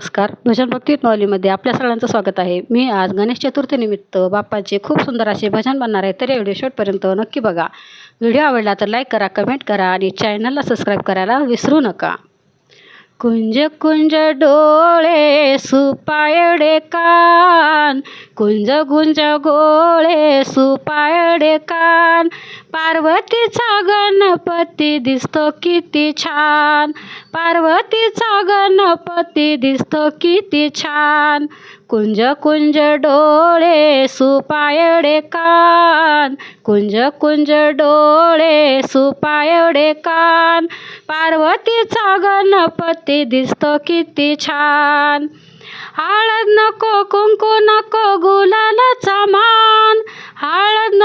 नमस्कार. भजन भक्ती नॉलीमध्ये आपल्या सगळ्यांचं स्वागत आहे. मी आज गणेश चतुर्थीनिमित्त बाप्पाचे खूप सुंदर असे भजन बनणार आहे तर या व्हिडिओ शेवटपर्यंत नक्की बघा. व्हिडिओ आवडला तर लाईक करा कमेंट करा आणि चॅनलला सबस्क्राईब करायला विसरू नका. कुंज कुंज डोळे सुपायडे कान. कुंज गुंज गोळे सुपायडे कान. पार्वतीचा गणपती दिसतो किती छान. पार्वतीचा गणपती दिसतो किती छान. कुंज कुंज डोळे सुपायडे कान. कुंज कुंज डोळे सुपायडे कान. पार्वतीचा गणपती दिसतो किती छान. हळद नको कुंकू नको गुलालाचा मान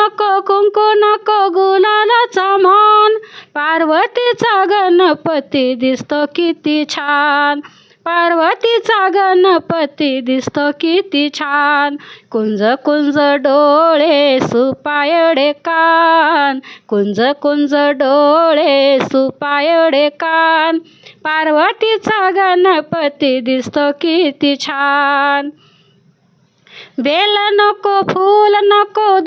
नको कुंकू नको गुलालाचा मान. पार्वतीचा गणपती दिसतो किती छान. पार्वतीचा गणपती दिसतो किती छान. कुंज कुंज डोळे सुपायडे कान. कुंज कुंज डोळे सुपायडे कान. पार्वतीचा गणपती दिसतो किती छान. बेल नको फूल नको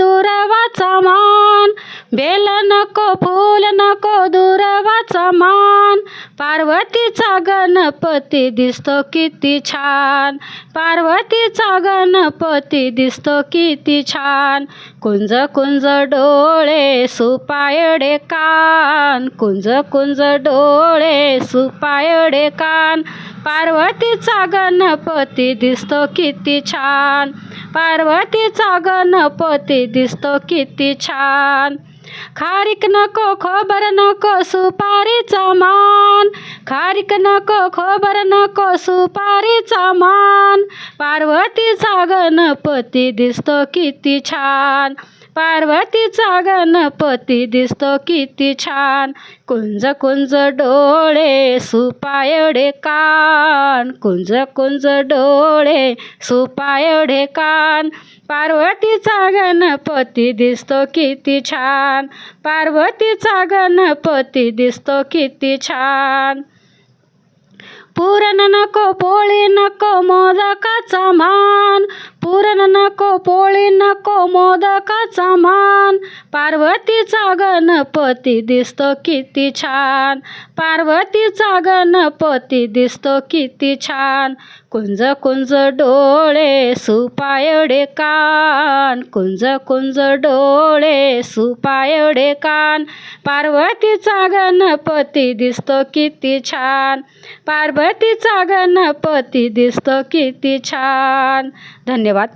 बेल नको फूल नको दुर्वाचा मान. पार्वतीचा गणपती दिसतो किती छान. पार्वतीचा गणपती दिसतो किती छान. कुंज कुंज डोळे सुपायडे कान. कुंज कुंज डोळे सुपायडे कान. पार्वतीचा गणपती दिसतो किती छान. पार्वतीचा गणपती दिसतो किती छान. खारीक नको खोबर नको सुपारीचा मान. खारीक नको खोबर नको सुपारीचा मान. पार्वतीचा गणपती दिसतो किती छान. पार्वतीचा गणपती दिसतो किती छान. कुंज कुंज डोळे सुपायडे कान. कुंज कुंज डोळे सुपायडे कान. पार्वतीचा गणपती दिसतो किती छान. पार्वतीचा गणपती दिसतो किती छान. पुरण नको पोळी नको मोदकाचा मान. पुरण नको पोळी नको मोदकाचा मान. पार्वतीचा गणपती दिसतो किती छान. पार्वतीचा गणपती दिसतो किती छान. कुंज कुंज डोळे सुपायडे कान. कुंज कुंज डोळे सुपायडे कान. पार्वतीचा गणपती दिसतो किती छान. पार्वतीचा गणपती दिसतो किती छान. धन्यवाद.